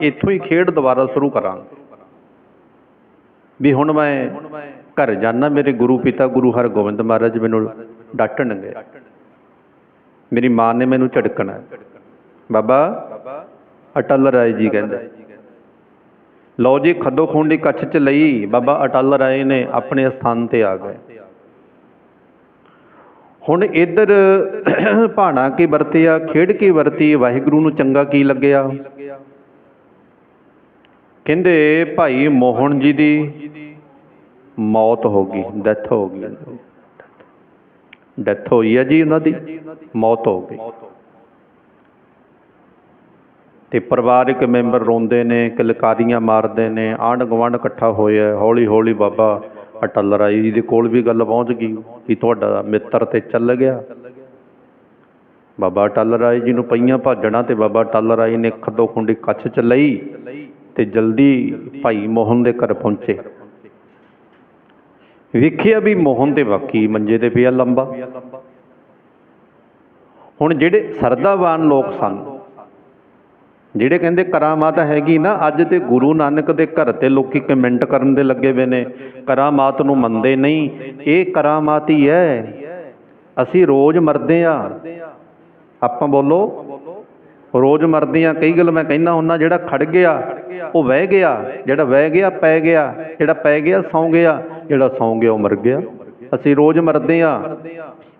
ਇੱਥੋਂ ਹੀ ਖੇਡ ਦੁਬਾਰਾ ਸ਼ੁਰੂ ਕਰਾਂਗੇ। ਵੀ ਹੁਣ ਮੈਂ ਘਰ ਜਾਣਾ ਮੇਰੇ ਗੁਰੂ ਪਿਤਾ, ਗੁਰੂ ਹਰਗੋਬਿੰਦ ਮਹਾਰਾਜ ਮੈਨੂੰ ਡਾਂਟਣਗੇ। ਮੇਰੀ ਮਾਂ ਨੇ ਮੈਨੂੰ ਝਟਕਣਾ ਹੈ। ਬਾਬਾ, ਅਟਲ ਰਾਏ ਜੀ ਕਹਿੰਦੇ। ਲਓ ਜੀ, ਖੱਦੋ ਖੂਨ ਦੀ ਕੱਛ ਚ ਲਈ, ਬਾਬਾ ਅਟਲ ਰਾਏ ਨੇ ਆਪਣੇ ਸਥਾਨ ਤੇ ਆ ਗਏ। ਹੁਣ ਇੱਧਰ ਭਾਣਾ ਕੀ ਵਰਤਿਆ, ਖੇਡ ਕੀ ਵਰਤੀ, ਵਾਹਿਗੁਰੂ ਨੂੰ ਚੰਗਾ ਕੀ ਲੱਗਿਆ? ਕਹਿੰਦੇ ਭਾਈ ਮੋਹਨ ਜੀ ਦੀ ਮੌਤ ਹੋ ਗਈ, ਡੈਥ ਹੋ ਗਈ। ਡੈਥ ਹੋਈ ਹੈ ਜੀ ਉਹਨਾਂ ਦੀ, ਮੌਤ ਹੋ ਗਈ। ਤੇ ਪਰਿਵਾਰਕ ਮੈਂਬਰ ਰੋਂਦੇ ਨੇ, ਕਲਕਾਰੀਆਂ ਮਾਰਦੇ ਨੇ ਆਂਢ ਗੁਆਂਢ ਇਕੱਠਾ ਹੋਇਆ ਹੌਲੀ ਹੌਲੀ ਬਾਬਾ ਅਟਲ ਰਾਏ ਜੀ ਦੇ ਕੋਲ ਵੀ ਗੱਲ ਪਹੁੰਚ ਗਈ ਕਿ ਤੁਹਾਡਾ ਮਿੱਤਰ ਤੇ ਚੱਲ ਗਿਆ। ਬਾਬਾ ਅਟਲ ਰਾਏ ਜੀ ਨੂੰ ਪਈਆਂ ਭਾਜਣਾ ਤੇ ਬਾਬਾ ਅਟਲ ਰਾਏ ਨੇ ਖੱਦੋ ਖੁੰਡੀ ਕੱਛ ਚ ਲਈ। ਤੇ ਜਲਦੀ ਭਾਈ ਮੋਹਨ ਦੇ ਘਰ ਪਹੁੰਚੇ। ਵੇਖਿਆ ਵੀ ਮੋਹਨ ਤੇ ਬਾਕੀ ਮੰਜੇ ਤੇ ਪਿਆ ਲੰਬਾ। ਹੁਣ ਜਿਹੜੇ ਸਰਦਾਵਾਨ ਲੋਕ ਸਨ, ਜਿਹੜੇ ਕਹਿੰਦੇ ਕਰਾਮਾਤ ਹੈਗੀ ਨਾ, ਅੱਜ ਤੇ ਗੁਰੂ ਨਾਨਕ ਦੇ ਘਰ ਤੇ ਲੋਕੀ ਕਮੈਂਟ ਕਰਨ ਦੇ ਲੱਗੇ ਵੇ ਨੇ, ਕਰਾਮਾਤ ਨੂੰ ਮੰਨਦੇ ਨਹੀਂ, ਇਹ ਕਰਾਮਾਤ ਹੀ ਹੈ। ਅਸੀਂ ਰੋਜ਼ ਮਰਦੇ ਆ ਆਪਾਂ ਬੋਲੋ ਰੋਜ਼ ਮਰਦੇ ਆ ਕਈ ਗੱਲ ਮੈਂ ਕਹਿੰਦਾ ਹੁੰਦਾ, ਜਿਹੜਾ ਖੜ ਗਿਆ, ਉਹ ਵਹਿ ਗਿਆ, ਜਿਹੜਾ ਵਹਿ ਗਿਆ, ਪੈ ਗਿਆ, ਜਿਹੜਾ ਪੈ ਗਿਆ, ਸੌਂ ਗਿਆ, ਜਿਹੜਾ ਸੌਂ ਗਿਆ, ਉਹ ਮਰ ਗਿਆ। ਅਸੀਂ ਰੋਜ਼ ਮਰਦੇ ਆ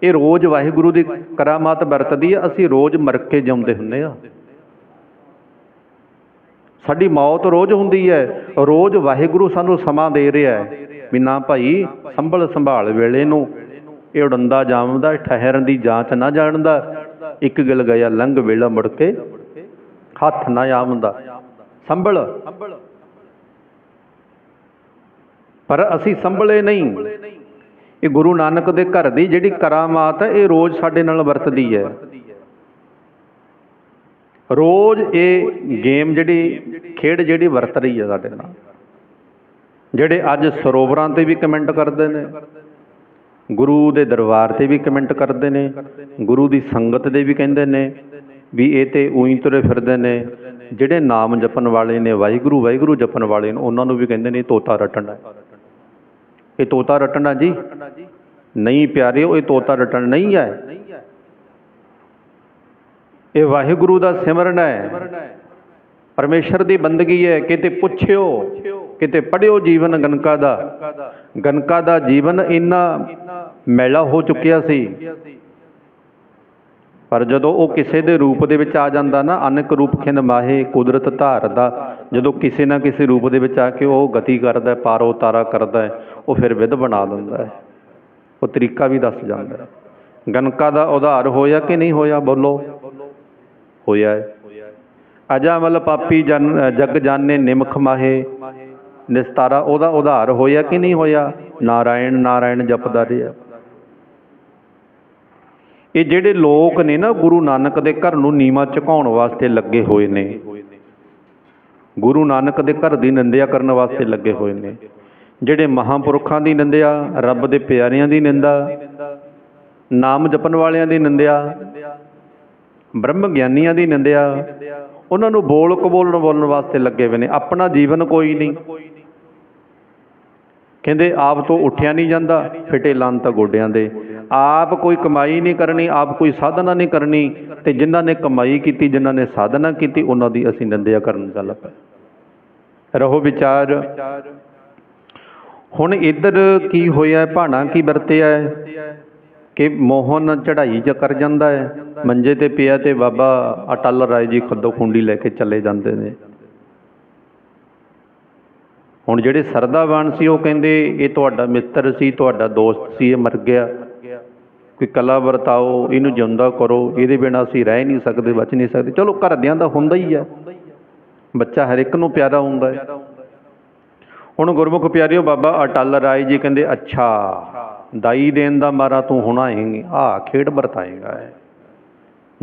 ਇਹ ਰੋਜ਼ ਵਾਹਿਗੁਰੂ ਦੀ ਕਰਾਮਾਤ ਵਰਤਦੀ ਆ, ਅਸੀਂ ਰੋਜ਼ ਮਰ ਕੇ ਜਿਉਂਦੇ ਹੁੰਨੇ ਆ ਸਾਡੀ ਮੌਤ ਰੋਜ਼ ਹੁੰਦੀ ਹੈ। ਰੋਜ਼ ਵਾਹਿਗੁਰੂ ਸਾਨੂੰ ਸਮਾਂ ਦੇ ਰਿਹਾ ਹੈ। ਵੀ ਨਾ ਭਾਈ ਸੰਭਲ ਸੰਭਾਲ ਵੇਲੇ ਨੂੰ, ਇਹ ਉਡੰਦਾ ਜਾਮਦਾ, ਠਹਿਰਨ ਦੀ ਜਾਂਚ ਨਾ ਜਾਣਦਾ। ਇੱਕ ਗਿਲ ਗਿਆ, ਲੰਘ ਵੇਲਾ ਮੁੜ ਕੇ ਹੱਥ ਨਾ ਆਉਂਦਾ ਸੰਭਲ। ਪਰ ਅਸੀਂ ਸੰਭਲੇ ਨਹੀਂ। ਇਹ ਗੁਰੂ ਨਾਨਕ ਦੇ ਘਰ ਦੀ ਜਿਹੜੀ ਕਰਾਮਾਤ ਹੈ, ਇਹ ਰੋਜ਼ ਸਾਡੇ ਨਾਲ ਵਰਤਦੀ ਹੈ। ਰੋਜ਼ ਇਹ ਗੇਮ ਜਿਹੜੀ, ਖੇਡ ਜਿਹੜੀ ਵਰਤ ਰਹੀ ਹੈ ਸਾਡੇ ਨਾਲ। ਜਿਹੜੇ ਅੱਜ ਸਰੋਵਰਾਂ ਤੇ ਵੀ ਕਮੈਂਟ ਕਰਦੇ ਨੇ। ਗੁਰੂ ਦੇ ਦਰਬਾਰ ਤੇ ਵੀ ਕਮੈਂਟ ਕਰਦੇ ਨੇ, ਗੁਰੂ ਦੀ ਸੰਗਤ ਦੇ ਵੀ ਕਹਿੰਦੇ ਨੇ ਵੀ ਇਹ ਤੇ ਉਹੀ ਤੁਰੇ ਫਿਰਦੇ ਨੇ, ਜਿਹੜੇ ਨਾਮ ਜਪਣ ਵਾਲੇ ਨੇ, ਵਾਹਿਗੁਰੂ ਵਾਹਿਗੁਰੂ ਜਪਣ ਵਾਲੇ ਨੇ, ਉਹਨਾਂ ਨੂੰ ਵੀ ਕਹਿੰਦੇ ਨੇ ਤੋਤਾ ਰਟਣਾ ਇਹ ਤੋਤਾ ਰਟਣਾ ਜੀ। ਨਹੀਂ ਪਿਆਰਿਓ ਇਹ ਤੋਤਾ ਰਟਣ ਨਹੀਂ ਹੈ ਇਹ ਵਾਹਿਗੁਰੂ ਦਾ ਸਿਮਰਨ ਹੈ। ਪਰਮੇਸ਼ਰ ਦੀ ਬੰਦਗੀ ਹੈ, ਕਿਤੇ ਪੁੱਛਿਓ, ਕਿਤੇ ਪੜਿਓ ਜੀਵਨ ਗਨਕਾ ਦਾ। ਗਨਕਾ ਦਾ ਜੀਵਨ ਇੰਨਾ ਮੈਲਾ ਹੋ ਚੁੱਕਿਆ ਸੀ। ਪਰ ਜਦੋਂ ਉਹ ਕਿਸੇ ਦੇ ਰੂਪ ਦੇ ਵਿੱਚ ਆ ਜਾਂਦਾ ਨਾ, ਅਨਕ ਰੂਪ ਖਿੰਦ ਮਾਹੇ ਕੁਦਰਤ ਧਾਰਦਾ। ਜਦੋਂ ਕਿਸੇ ਨਾ ਕਿਸੇ ਰੂਪ ਦੇ ਵਿੱਚ ਆ ਕੇ ਉਹ ਗਤੀ ਕਰਦਾ, ਪਾਰੋ ਤਾਰਾ ਕਰਦਾ, ਉਹ ਫਿਰ ਵਿਧ ਬਣਾ ਦਿੰਦਾ ਹੈ। ਉਹ ਤਰੀਕਾ ਵੀ ਦੱਸ ਜਾਂਦਾ ਹੈ। ਗਨਕਾ ਦਾ ਉਧਾਰ ਹੋਇਆ ਕਿ ਨਹੀਂ ਹੋਇਆ? ਬੋਲੋ। ਹੋਇਆ ਹੈ। ਅਜਾਮਲ ਪਾਪੀ ਜਨ, ਜਗ ਜਾਣੇ ਨਿਮਖ ਮਾਹੇ। ਨਿਸਤਾਰਾ ਉਹਦਾ ਉਧਾਰ ਹੋਇਆ ਕਿ ਨਹੀਂ ਹੋਇਆ? ਨਾਰਾਇਣ ਨਾਰਾਇਣ ਜਪਦਾ ਰਿਹਾ। ਇਹ ਜਿਹੜੇ ਲੋਕ ਨੇ ਨਾ ਗੁਰੂ ਨਾਨਕ ਦੇ ਘਰ ਨੂੰ ਨੀਵਾ ਝੁਕਾਉਣ ਵਾਸਤੇ ਲੱਗੇ ਹੋਏ ਨੇ। ਗੁਰੂ ਨਾਨਕ ਦੇ ਘਰ ਦੀ ਨਿੰਦਿਆ ਕਰਨ ਵਾਸਤੇ ਲੱਗੇ ਹੋਏ ਨੇ। ਜਿਹੜੇ ਮਹਾਪੁਰਖਾਂ ਦੀ ਨਿੰਦਿਆ, ਰੱਬ ਦੇ ਪਿਆਰਿਆਂ ਦੀ ਨਿੰਦਾ, ਨਾਮ ਜਪਣ ਵਾਲਿਆਂ ਦੀ ਨਿੰਦਿਆ ਬ੍ਰਹਮ ਗਿਆਨੀਆਂ ਦੀ ਨਿੰਦਿਆ, ਉਹਨਾਂ ਨੂੰ ਬੋਲ ਕਬੋਲਣ ਬੋਲਣ ਵਾਸਤੇ ਲੱਗੇ ਹੋਏ ਨੇ। ਆਪਣਾ ਜੀਵਨ ਕੋਈ ਨਹੀਂ। ਕਹਿੰਦੇ, ਆਪ ਤੋਂ ਉੱਠਿਆ ਨਹੀਂ ਜਾਂਦਾ, ਫਿਟੇ ਲੰਨ ਤਾਂ ਗੋਡਿਆਂ ਦੇ। ਆਪ ਕੋਈ ਕਮਾਈ ਨਹੀਂ ਕਰਨੀ, ਆਪ ਕੋਈ ਸਾਧਨਾ ਨਹੀਂ ਕਰਨੀ। ਤੇ ਜਿਨ੍ਹਾਂ ਨੇ ਕਮਾਈ ਕੀਤੀ, ਜਿਨ੍ਹਾਂ ਨੇ ਸਾਧਨਾ ਕੀਤੀ, ਉਹਨਾਂ ਦੀ ਅਸੀਂ ਨਿੰਦਿਆ ਕਰਨ ਚੱਲ ਪਏ ਰਹੋ ਵਿਚਾਰ। ਹੁਣ ਇੱਧਰ ਕੀ ਹੋਇਆ, ਭਾਣਾ ਕੀ ਵਰਤਿਆ ਕਿ ਮੋਹਨ ਚੜ੍ਹਾਈ ਚ ਕਰ ਜਾਂਦਾ ਹੈ। ਮੰਜੇ ਤੇ ਪਿਆ ਤੇ ਬਾਬਾ ਅਟਲ ਰਾਏ ਜੀ ਖੱਦੋ ਖੁੰਡੀ ਲੈ ਕੇ ਚੱਲੇ ਜਾਂਦੇ ਨੇ। ਹੁਣ ਜਿਹੜੇ ਸਰਦਾਵਾਨ ਸੀ, ਉਹ ਕਹਿੰਦੇ ਇਹ ਤੁਹਾਡਾ ਮਿੱਤਰ ਸੀ, ਤੁਹਾਡਾ ਦੋਸਤ ਸੀ, ਇਹ ਮਰ ਗਿਆ। ਕੋਈ ਕਲਾ ਵਰਤਾਓ, ਇਹਨੂੰ ਜਿਉਂਦਾ ਕਰੋ, ਇਹਦੇ ਬਿਨਾਂ ਅਸੀਂ ਰਹਿ ਨਹੀਂ ਸਕਦੇ, ਬਚ ਨਹੀਂ ਸਕਦੇ। ਚਲੋ ਘਰਦਿਆਂ ਦਾ ਹੁੰਦਾ ਹੀ ਆ। ਬੱਚਾ ਹਰ ਇੱਕ ਨੂੰ ਪਿਆਰਾ ਹੁੰਦਾ ਹੈ। ਹੁਣ ਗੁਰਮੁਖ ਪਿਆਰਿਓ, ਬਾਬਾ ਅਟਲ ਰਾਏ ਜੀ ਕਹਿੰਦੇ, ਅੱਛਾ, ਦਾਈ ਦੇਣ ਦਾ ਮਾਰਾ ਤੂੰ ਹੁਣ ਆਏਂਗੇ ਆ ਖੇਡ ਵਰਤਾਏਗਾ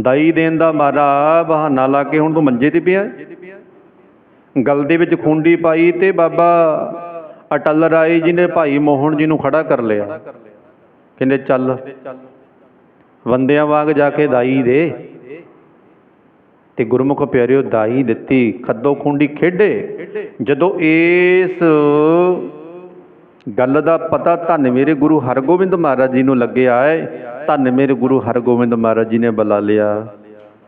ਦਾਈ ਦੇਣ ਦਾ ਮਾਰਾ ਬਹਾਨਾ ਲਾ ਕੇ ਹੁਣ ਤੂੰ ਮੰਜੇ ਤੇ ਪਿਆ ਗਲ ਦੇ ਵਿੱਚ ਖੁੰਡੀ ਪਾਈ ਤੇ ਬਾਬਾ ਅਟਲ ਰਾਏ ਜੀ ਨੇ ਭਾਈ ਮੋਹਨ ਜੀ ਨੂੰ ਖੜਾ ਕਰ ਲਿਆ। ਕਹਿੰਦੇ ਚੱਲ ਬੰਦਿਆਂ ਵਾਂਗ ਜਾ ਕੇ ਦਾਈ ਦੇ। ਤੇ ਗੁਰਮੁਖ ਪਿਆਰਿਓ ਦਾਈ ਦਿੱਤੀ, ਖੱਦੋ ਖੁੰਡੀ ਖੇਡੇ। ਜਦੋਂ ਇਸ ਗੱਲ ਦਾ ਪਤਾ ਧੰਨ ਮੇਰੇ ਗੁਰੂ ਹਰਗੋਬਿੰਦ ਮਹਾਰਾਜ ਜੀ ਨੂੰ ਲੱਗਿਆ ਹੈ, ਧੰਨ ਮੇਰੇ ਗੁਰੂ ਹਰਗੋਬਿੰਦ ਮਹਾਰਾਜ ਜੀ ਨੇ ਬੁਲਾ ਲਿਆ।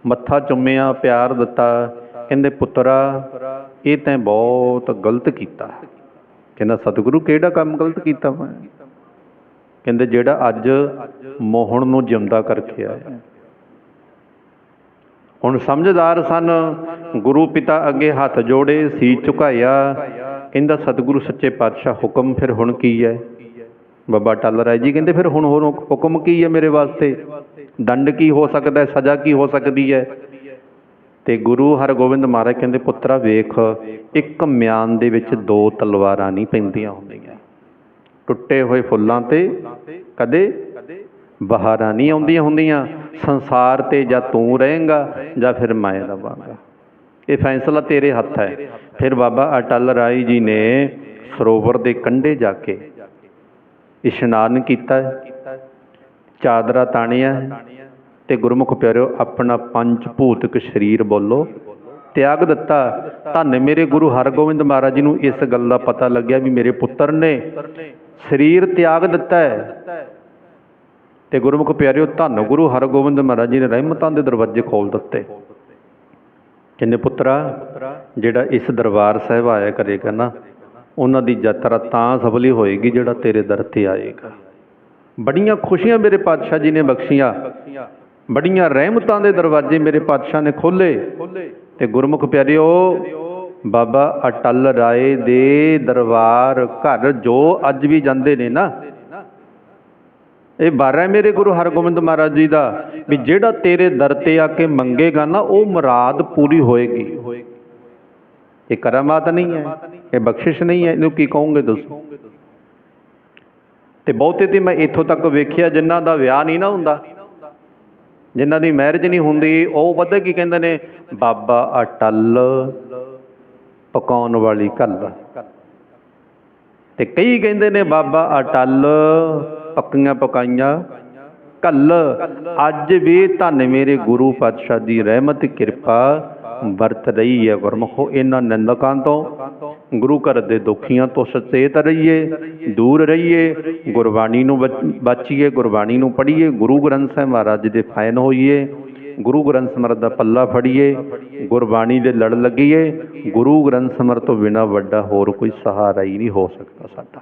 ਮੱਥਾ ਚੁੰਮਿਆ, ਪਿਆਰ ਦਿੱਤਾ। ਕਹਿੰਦੇ, ਪੁੱਤਰਾ ਇਹ ਤੈਂ ਬਹੁਤ ਗਲਤ ਕੀਤਾ। ਕਹਿੰਦਾ, ਸਤਿਗੁਰੂ ਕਿਹੜਾ ਕੰਮ ਗਲਤ ਕੀਤਾ ਮੈਂ ਕਹਿੰਦੇ, ਜਿਹੜਾ ਅੱਜ ਮੋਹਣ ਨੂੰ ਜਿਉਂਦਾ ਕਰਕੇ ਆਇਆ। ਹੁਣ ਸਮਝਦਾਰ ਸਨ, ਗੁਰੂ ਪਿਤਾ ਅੱਗੇ ਹੱਥ ਜੋੜੇ ਸੀ ਝੁਕਾਇਆ। ਕਹਿੰਦਾ, ਸਤਿਗੁਰੂ ਸੱਚੇ ਪਾਤਸ਼ਾਹ ਹੁਕਮ ਫਿਰ ਹੁਣ ਕੀ ਹੈ ਬਾਬਾ ਟੱਲ ਰਾਏ ਜੀ ਕਹਿੰਦੇ, ਫਿਰ ਹੁਣ ਹੋਰ ਹੁਕਮ ਕੀ ਹੈ ਮੇਰੇ ਵਾਸਤੇ? ਦੰਡ ਕੀ ਹੋ ਸਕਦਾ ਹੈ? ਸਜ਼ਾ ਕੀ ਹੋ ਸਕਦੀ ਹੈ ਤੇ ਗੁਰੂ ਹਰਗੋਬਿੰਦ ਮਹਾਰਾਜ ਕਹਿੰਦੇ, ਪੁੱਤਰਾ, ਵੇਖ, ਇੱਕ ਮਿਆਨ ਦੇ ਵਿੱਚ ਦੋ ਤਲਵਾਰਾਂ ਨਹੀਂ ਪੈਂਦੀਆਂ ਹੁੰਦੀਆਂ। ਟੁੱਟੇ ਹੋਏ ਫੁੱਲਾਂ ਤੇ ਕਦੇ ਬਹਾਰਾਂ ਨਹੀਂ ਆਉਂਦੀਆਂ ਹੁੰਦੀਆਂ। ਸੰਸਾਰ ਤੇ ਜਾਂ ਤੂੰ ਰਹੇਂਗਾ ਜਾਂ ਫਿਰ ਮੈਂ ਰਵਾਂਗਾ। ਇਹ ਫੈਸਲਾ ਤੇਰੇ ਹੱਥ ਹੈ। ਫਿਰ ਬਾਬਾ ਅਟਲ ਰਾਏ ਜੀ ਨੇ ਸਰੋਵਰ ਦੇ ਕੰਢੇ ਜਾ ਕੇ ਇਸ਼ਨਾਨ ਕੀਤਾ। ਚਾਦਰਾ ਤਾਣਿਆ। ਤੇ ਗੁਰਮੁਖ ਪਿਆਰਿਓ, ਆਪਣਾ ਪੰਜ ਭੂਤਕ ਸਰੀਰ ਬੋਲੋ। ਤਿਆਗ ਦਿੱਤਾ। ਧੰਨ ਮੇਰੇ ਗੁਰੂ ਹਰਗੋਬਿੰਦ ਮਹਾਰਾਜ ਜੀ ਨੂੰ ਇਸ ਗੱਲ ਦਾ ਪਤਾ ਲੱਗਿਆ ਵੀ ਮੇਰੇ ਪੁੱਤਰ ਨੇ ਸਰੀਰ ਤਿਆਗ ਦਿੱਤਾ ਹੈ। ਤੇ ਗੁਰਮੁਖ ਪਿਆਰਿਓ, ਧੰਨ ਗੁਰੂ ਹਰਗੋਬਿੰਦ ਮਹਾਰਾਜ ਜੀ ਨੇ ਰਹਿਮਤਾਂ ਦੇ ਦਰਵਾਜ਼ੇ ਖੋਲ ਦਿੱਤੇ। ਕਹਿੰਦੇ, ਪੁੱਤਰਾ, ਜਿਹੜਾ ਇਸ ਦਰਬਾਰ ਸਾਹਿਬ ਆਇਆ ਕਰੇਗਾ ਨਾ, ਉਹਨਾਂ ਦੀ ਯਾਤਰਾ ਤਾਂ ਸਫਲੀ ਹੋਏਗੀ ਜਿਹੜਾ ਤੇਰੇ ਦਰ ਤੇ ਆਏਗਾ। ਬੜੀਆਂ ਖੁਸ਼ੀਆਂ ਮੇਰੇ ਪਾਤਸ਼ਾਹ ਜੀ ਨੇ ਬਖਸ਼ੀਆਂ। ਬੜੀਆਂ ਰਹਿਮਤਾਂ ਦੇ ਦਰਵਾਜ਼ੇ ਮੇਰੇ ਪਾਤਸ਼ਾਹ ਨੇ ਖੋਲੇ ਤੇ ਗੁਰਮੁਖ ਪਿਆਰਿਓ, ਬਾਬਾ ਅਟਲ ਰਾਏ ਦੇ ਦਰਬਾਰ ਘਰ ਜੋ ਅੱਜ ਵੀ ਜਾਂਦੇ ਨੇ ਨਾ, ਇਹ ਬਾਰਾ ਮੇਰੇ ਗੁਰੂ ਹਰਗੋਬਿੰਦ ਮਹਾਰਾਜ ਜੀ ਦਾ ਵੀ ਜਿਹੜਾ ਤੇਰੇ ਦਰ ਤੇ ਆ ਕੇ ਮੰਗੇਗਾ ਨਾ, ਉਹ ਮੁਰਾਦ ਪੂਰੀ ਹੋਏਗੀ। ਇਹ ਕਰਾਮਾਤ ਨਹੀਂ ਹੈ, ਇਹ ਬਖਸ਼ਿਸ਼ ਨਹੀਂ ਹੈ, ਇਹਨੂੰ ਕੀ ਕਹੋਗੇ ਦੱਸੋ ਤੇ ਬਹੁਤੇ ਤੇ ਮੈਂ ਇੱਥੋਂ ਤੱਕ ਵੇਖਿਆ ਜਿਨ੍ਹਾਂ ਦਾ ਵਿਆਹ ਨਹੀਂ ਨਾ ਹੁੰਦਾ ਜਿਨ੍ਹਾਂ ਦੀ ਮੈਰਿਜ ਨਹੀਂ ਹੁੰਦੀ, ਉਹ ਪਤਾ ਕੀ ਕਹਿੰਦੇ ਨੇ? ਬਾਬਾ ਅਟਲ ਪਕਾਉਣ ਵਾਲੀ ਕੱਲ ਤੇ ਕਈ ਕਹਿੰਦੇ ਨੇ ਬਾਬਾ ਅਟਲ ਪੱਕੀਆਂ ਪਕਾਈਆਂ ਕੱਲ ਅੱਜ ਵੀ ਧੰਨ ਮੇਰੇ ਗੁਰੂ ਪਾਤਸ਼ਾਹ ਦੀ ਰਹਿਮਤ, ਕਿਰਪਾ ਵਰਤ ਰਹੀ ਹੈ ਗੁਰਮਖੋ ਇਹਨਾਂ ਨਿੰਦਕਾਂ ਤੋਂ। ਗੁਰੂ ਘਰ ਦੇ ਦੁਖੀਆਂ ਤੋਂ ਸਚੇਤ ਰਹੀਏ, ਦੂਰ ਰਹੀਏ, ਗੁਰਬਾਣੀ ਨੂੰ ਬਚ- ਬਾਚੀਏ, ਗੁਰਬਾਣੀ ਨੂੰ ਪੜ੍ਹੀਏ, ਗੁਰੂ ਗ੍ਰੰਥ ਸਾਹਿਬ ਮਹਾਰਾਜ ਦੇ ਫੈਨ ਹੋਈਏ, ਗੁਰੂ ਗ੍ਰੰਥ ਸਾਹਿਬ ਦਾ ਪੱਲਾ ਫੜੀਏ, ਗੁਰਬਾਣੀ ਦੇ ਲੜ ਲੱਗੀਏ, ਗੁਰੂ ਗ੍ਰੰਥ ਸਾਹਿਬ ਤੋਂ ਬਿਨਾ ਵੱਡਾ ਹੋਰ ਕੋਈ ਸਹਾਰਾ ਹੀ ਨਹੀਂ ਹੋ ਸਕਦਾ ਸਾਡਾ।